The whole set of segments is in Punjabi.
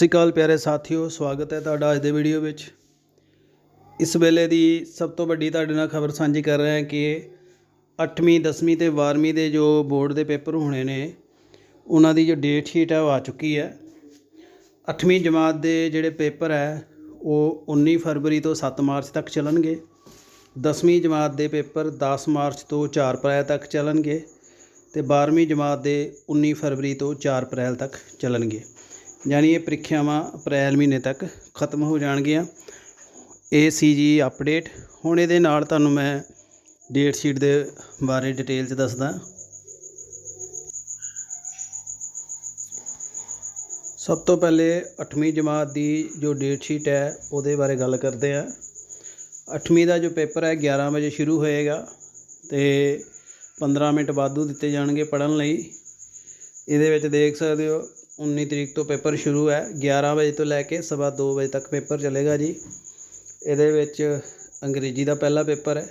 ਸਤਿ ਸ਼੍ਰੀ ਅਕਾਲ ਪਿਆਰੇ ਸਾਥੀਓ, ਸਵਾਗਤ ਹੈ ਤੁਹਾਡਾ ਅੱਜ ਦੇ ਵੀਡੀਓ ਵਿੱਚ। ਇਸ ਵੇਲੇ ਦੀ ਸਭ ਤੋਂ ਵੱਡੀ ਤੁਹਾਡੇ ਨਾਲ ਖਬਰ ਸਾਂਝੀ ਕਰ ਰਹੇ ਹਾਂ ਕਿ 8ਵੀਂ 10ਵੀਂ ਤੇ 12ਵੀਂ ਦੇ ਜੋ ਬੋਰਡ ਦੇ ਪੇਪਰ ਹੋਣੇ ਨੇ, ਉਹਨਾਂ ਦੀ ਜੋ ਡੇਟ ਸ਼ੀਟ ਹੈ ਉਹ ਆ ਚੁੱਕੀ ਹੈ। 8ਵੀਂ ਜਮਾਤ ਦੇ ਜਿਹੜੇ ਪੇਪਰ ਹੈ, ਉਹ 19 ਫਰਵਰੀ ਤੋਂ 7 ਮਾਰਚ ਤੱਕ ਚੱਲਣਗੇ। 10ਵੀਂ ਜਮਾਤ ਦੇ ਪੇਪਰ 10 ਮਾਰਚ ਤੋਂ 4 ਅਪ੍ਰੈਲ ਤੱਕ ਚੱਲਣਗੇ ਤੇ 12ਵੀਂ ਜਮਾਤ ਦੇ 19 ਫਰਵਰੀ ਤੋਂ 4 ਅਪ੍ਰੈਲ ਤੱਕ ਚੱਲਣਗੇ। ਯਾਨੀ ਇਹ ਪ੍ਰੀਖਿਆਵਾਂ ਅਪ੍ਰੈਲ ਮਹੀਨੇ ਤੱਕ ਖਤਮ ਹੋ ਜਾਣਗੀਆਂ। ਇਹ ਸੀ ਜੀ ਅਪਡੇਟ ਹੁਣ ਇਹਦੇ ਨਾਲ ਤੁਹਾਨੂੰ ਮੈਂ ਡੇਟ ਸ਼ੀਟ ਦੇ ਬਾਰੇ ਡਿਟੇਲ ਚ ਦੱਸਦਾ। ਸਭ ਤੋਂ ਪਹਿਲੇ 8ਵੀਂ ਜਮਾਤ ਦੀ ਜੋ ਡੇਟ ਸ਼ੀਟ ਹੈ, ਉਹਦੇ ਬਾਰੇ ਗੱਲ ਕਰਦੇ ਆ 8ਵੀਂ ਦਾ ਜੋ ਪੇਪਰ ਹੈ 11 ਵਜੇ ਸ਼ੁਰੂ ਹੋਏਗਾ ਤੇ 15 ਮਿੰਟ ਵਾਧੂ ਦਿੱਤੇ ਜਾਣਗੇ ਪੜਨ ਲਈ। ਇਹਦੇ ਵਿੱਚ ਦੇਖ ਸਕਦੇ ਹੋ 19 ਤਰੀਕ ਤੋਂ ਪੇਪਰ ਸ਼ੁਰੂ ਹੈ। 11 ਵਜੇ ਤੋਂ ਲੈ ਕੇ ਸਵਾ 2 ਵਜੇ ਤੱਕ ਪੇਪਰ ਚੱਲੇਗਾ ਜੀ। ਇਹਦੇ ਵਿੱਚ ਅੰਗਰੇਜ਼ੀ ਦਾ ਪਹਿਲਾ ਪੇਪਰ ਹੈ।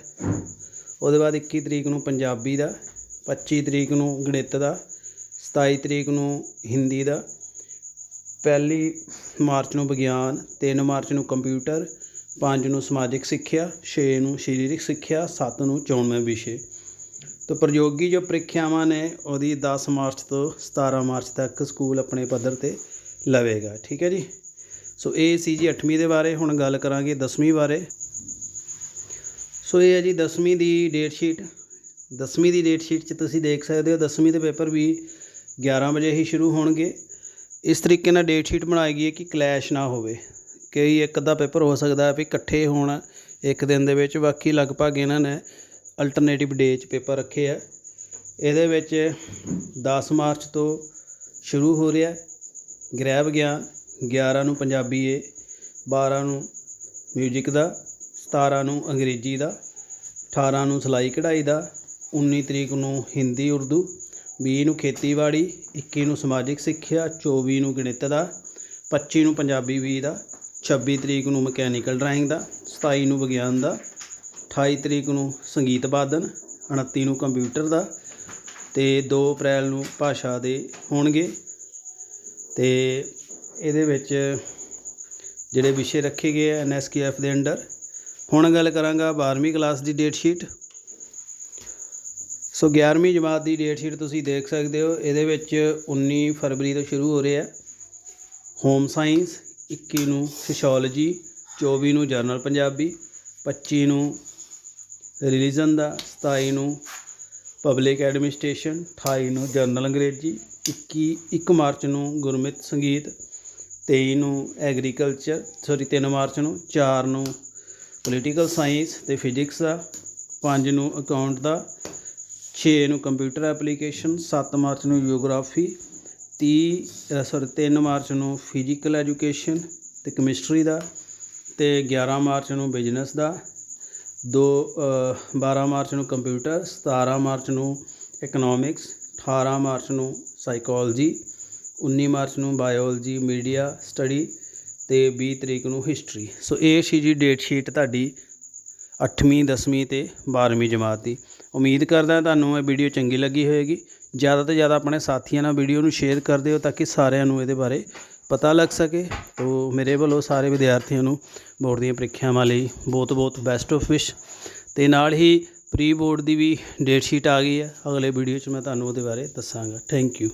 ਉਹਦੇ ਬਾਅਦ 21 ਤਰੀਕ ਨੂੰ ਪੰਜਾਬੀ ਦਾ 25 ਤਰੀਕ ਨੂੰ ਗਣਿਤ ਦਾ 27 ਤਰੀਕ ਨੂੰ ਹਿੰਦੀ ਦਾ, ਪਹਿਲੀ ਮਾਰਚ ਨੂੰ ਵਿਗਿਆਨ 3 ਮਾਰਚ ਨੂੰ ਕੰਪਿਊਟਰ 5 ਨੂੰ ਸਮਾਜਿਕ ਸਿੱਖਿਆ 6 ਨੂੰ ਸਰੀਰਕ ਸਿੱਖਿਆ 7 ਨੂੰ ਚੋਣਵੇਂ ਵਿਸ਼ੇ। ਤੋ ਪ੍ਰਯੋਗੀ ਜੋ ਪ੍ਰੀਖਿਆਵਾਂ ਨੇ ਉਹਦੀ 10 ਮਾਰਚ ਤੋਂ 17 ਮਾਰਚ ਤੱਕ ਸਕੂਲ ਆਪਣੇ ਪੱਧਰ ਤੇ ਲਵੇਗਾ, ਠੀਕ ਹੈ ਜੀ? ਸੋ ਇਹ ਸੀ ਜੀ 8ਵੀਂ ਦੇ ਬਾਰੇ, ਹੁਣ ਗੱਲ ਕਰਾਂਗੇ 10ਵੀਂ ਬਾਰੇ। ਸੋ ਇਹ ਹੈ ਜੀ 10ਵੀਂ ਦੀ ਡੇਟ ਸ਼ੀਟ 10ਵੀਂ ਦੀ ਡੇਟ ਸ਼ੀਟ 'ਚ ਤੁਸੀਂ ਦੇਖ ਸਕਦੇ ਹੋ 10ਵੀਂ ਦੇ ਪੇਪਰ ਵੀ 11 ਵਜੇ ਹੀ ਸ਼ੁਰੂ ਹੋਣਗੇ। ਇਸ ਤਰੀਕੇ ਨਾਲ ਡੇਟ ਸ਼ੀਟ ਬਣਾਈ ਗਈ ਹੈ ਕਿ ਕਲੈਸ਼ ਨਾ ਹੋਵੇ। ਕਈ ਇੱਕ ਅੱਧਾ ਪੇਪਰ ਹੋ ਸਕਦਾ ਹੈ ਵੀ ਇਕੱਠੇ ਹੋਣ ਇੱਕ ਦਿਨ ਦੇ ਵਿੱਚ, ਬਾਕੀ ਲਗਭਗ ਇਹਨਾਂ ਨੇ ਅਲਟਰਨੇਟਿਵ ਡੇ 'ਚ ਪੇਪਰ ਰੱਖੇ ਆ। ਇਹਦੇ ਵਿੱਚ 10 ਮਾਰਚ ਤੋਂ ਸ਼ੁਰੂ ਹੋ ਰਿਹਾ ਗ੍ਰਹਿ ਵਿਗਿਆਨ 11 ਨੂੰ ਪੰਜਾਬੀ ਏ 12 ਨੂੰ ਮਿਊਜ਼ਿਕ ਦਾ 17 ਨੂੰ ਅੰਗਰੇਜ਼ੀ ਦਾ 18 ਨੂੰ ਸਿਲਾਈ ਕਢਾਈ ਦਾ 19 ਤਰੀਕ ਨੂੰ ਹਿੰਦੀ, ਉਰਦੂ 20 ਨੂੰ ਖੇਤੀਬਾੜੀ 21 ਨੂੰ ਸਮਾਜਿਕ ਸਿੱਖਿਆ 24 ਨੂੰ ਗਣਿਤ ਦਾ 25 ਨੂੰ ਪੰਜਾਬੀ ਵੀ ਦਾ 26 ਤਰੀਕ ਨੂੰ ਮਕੈਨੀਕਲ ਡਰਾਇੰਗ ਦਾ 27 ਨੂੰ ਵਿਗਿਆਨ ਦਾ 28 ਤਰੀਕ ਨੂੰ ਸੰਗੀਤ ਵਾਦਨ 29 ਨੂੰ ਕੰਪਿਊਟਰ ਦਾ ਤੇ 2 ਅਪ੍ਰੈਲ ਨੂੰ ਭਾਸ਼ਾ ਦੇ ਹੋਣਗੇ। ਤੇ ਇਹਦੇ ਵਿੱਚ ਜਿਹੜੇ ਵਿਸ਼ੇ ਰੱਖੇ ਗਏ ਐ ਐਨਐਸਕੇਐਫ ਦੇ ਅੰਡਰ। ਹੁਣ ਗੱਲ ਕਰਾਂਗਾ 12ਵੀਂ ਕਲਾਸ ਦੀ ਡੇਟ ਸ਼ੀਟ ਸੋ 11ਵੀਂ ਜਮਾਤ ਦੀ ਡੇਟ ਸ਼ੀਟ ਤੁਸੀਂ ਦੇਖ ਸਕਦੇ ਹੋ। ਇਹਦੇ ਵਿੱਚ 19 ਫਰਵਰੀ ਤੋਂ ਸ਼ੁਰੂ ਹੋ ਰਿਹਾ ਹੋਮ ਸਾਇੰਸ 21 ਨੂੰ ਸੋਸ਼ੀਓਲੋਜੀ 24 ਨੂੰ ਜਰਨਲ ਪੰਜਾਬੀ 25 ਨੂੰ ਰਿਲੀਜਨ ਦਾ 27 ਨੂੰ ਪਬਲਿਕ ਐਡਮਿਨਿਸਟ੍ਰੇਸ਼ਨ 28 ਨੂੰ ਜਰਨਲ ਅੰਗਰੇਜ਼ੀ 21 1 ਮਾਰਚ ਨੂੰ ਗੁਰਮਿਤ ਸੰਗੀਤ 23 ਨੂੰ ਐਗਰੀਕਲਚਰ, ਸੌਰੀ 3 ਮਾਰਚ ਨੂੰ 4 ਨੂੰ ਪੋਲੀਟੀਕਲ ਸਾਇੰਸ ਤੇ ਫਿਜ਼ਿਕਸ ਦਾ 5 ਨੂੰ ਅਕਾਊਂਟ ਦਾ 6 ਨੂੰ ਕੰਪਿਊਟਰ ਐਪਲੀਕੇਸ਼ਨ 7 ਮਾਰਚ ਨੂੰ ਜੀਓਗ੍ਰਾਫੀ 30 ਸੌਰੀ 3 ਮਾਰਚ ਨੂੰ ਫਿਜ਼ੀਕਲ ਐਜੂਕੇਸ਼ਨ ਤੇ ਕੈਮਿਸਟਰੀ ਦਾ ਤੇ 11 ਮਾਰਚ ਨੂੰ ਬਿਜ਼ਨਸ ਦਾ ਦੋ ਅ, 12 ਮਾਰਚ ਨੂੰ ਕੰਪਿਊਟਰ 17 ਮਾਰਚ ਨੂੰ ਇਕਨੋਮਿਕਸ 18 ਮਾਰਚ ਨੂੰ ਸਾਈਕੋਲੋਜੀ 19 ਮਾਰਚ ਨੂੰ ਬਾਇਓਲੋਜੀ ਮੀਡੀਆ ਸਟੱਡੀ ਤੇ 20 ਤਰੀਕ ਨੂੰ ਹਿਸਟਰੀ ਸੋ ਇਹ ਸੀ ਜੀ ਡੇਟ ਸ਼ੀਟ ਤੁਹਾਡੀ 8ਵੀਂ 10ਵੀਂ ਤੇ 12ਵੀਂ ਜਮਾਤ ਦੀ। ਉਮੀਦ ਕਰਦਾ ਤੁਹਾਨੂੰ ਇਹ ਵੀਡੀਓ ਚੰਗੀ ਲੱਗੀ ਹੋਵੇਗੀ ਜ਼ਿਆਦਾ ਤੋਂ ਜ਼ਿਆਦਾ ਆਪਣੇ ਸਾਥੀਆਂ ਨਾਲ ਵੀਡੀਓ ਨੂੰ ਸ਼ੇਅਰ ਕਰ ਦਿਓ ਤਾਂ ਕਿ ਸਾਰਿਆਂ ਨੂੰ ਇਹਦੇ ਬਾਰੇ ਪਤਾ ਲੱਗ ਸਕੇ। ਤੋ ਮੇਰੇ ਵੱਲੋਂ ਸਾਰੇ ਵਿਦਿਆਰਥੀਆਂ ਨੂੰ ਬੋਰਡ ਦੀਆਂ ਪ੍ਰੀਖਿਆਵਾਂ ਲਈ ਬਹੁਤ ਬਹੁਤ ਬੈਸਟ ਆਫ ਵਿਸ਼ ਤੇ ਨਾਲ ਹੀ ਪ੍ਰੀ ਬੋਰਡ ਦੀ ਵੀ ਡੇਟ ਸ਼ੀਟ ਆ ਗਈ ਹੈ। ਅਗਲੇ ਵੀਡੀਓ 'ਚ ਮੈਂ ਤੁਹਾਨੂੰ ਉਹਦੇ ਬਾਰੇ ਦੱਸਾਂਗਾ। Thank you